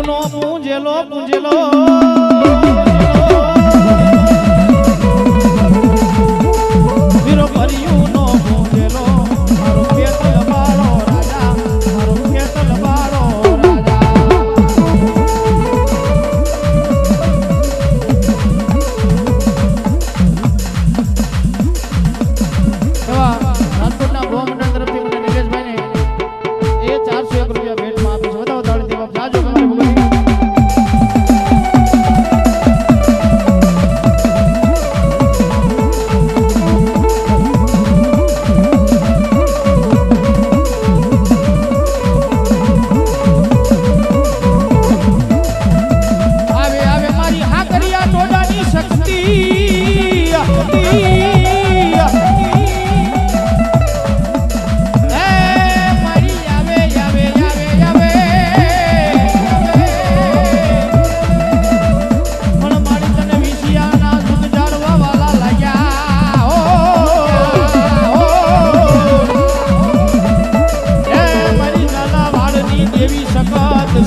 જગતનો પૂંજેલો પૂંજેલો.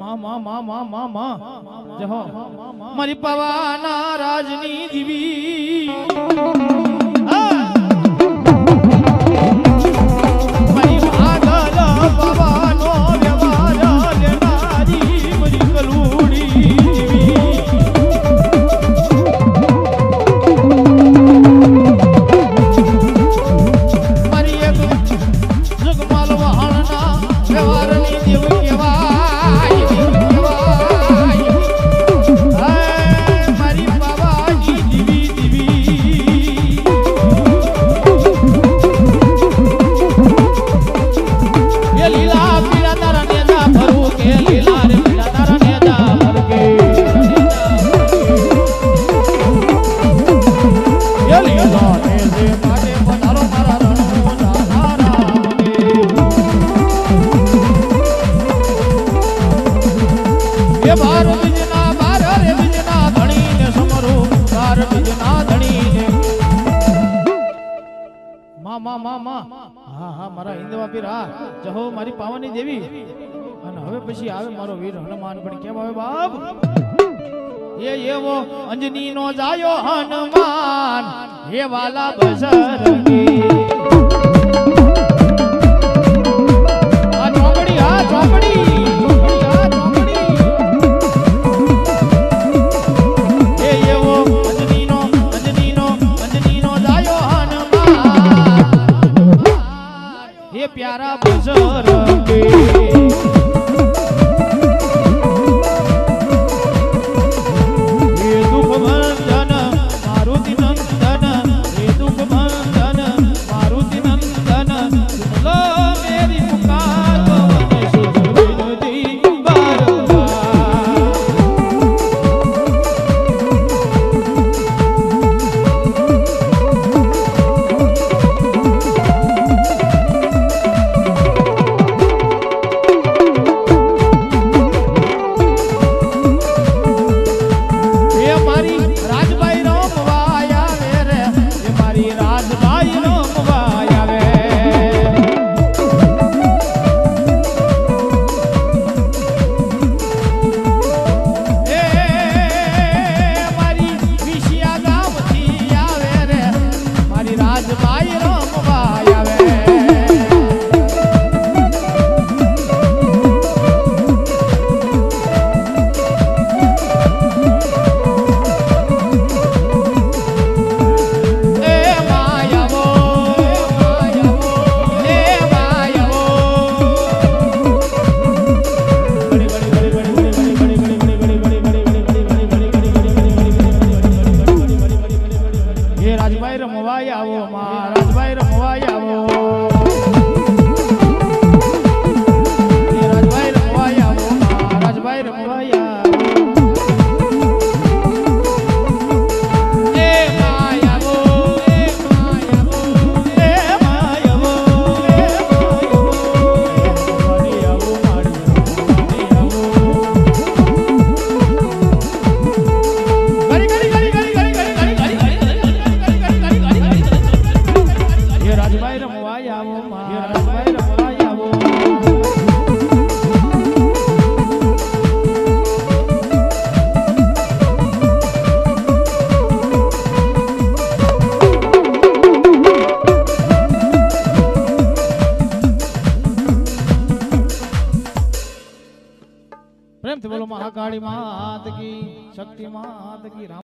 માં માં માં માં માં માં. જહો. મારી પવાના રાજની દીવી. એ ભાર બીજના ભાર રે બીજના સમરો. ભાર બીજના ધણી ને માં માં હા હા, મારા હિન્દવા પીર. હા જહો, મારી પાવાની દેવી. અને હવે પછી આવે મારો વીર હનુમાન. પણ કેમ એ એવો અંજની જાયો હનુમાન. હે વાલા બસર 是蚂蚁了。રમવા આવો મારા રમવા આવો પ્રેમથી બોલો મહાકાળી માત કી શક્તિ માત કી રામ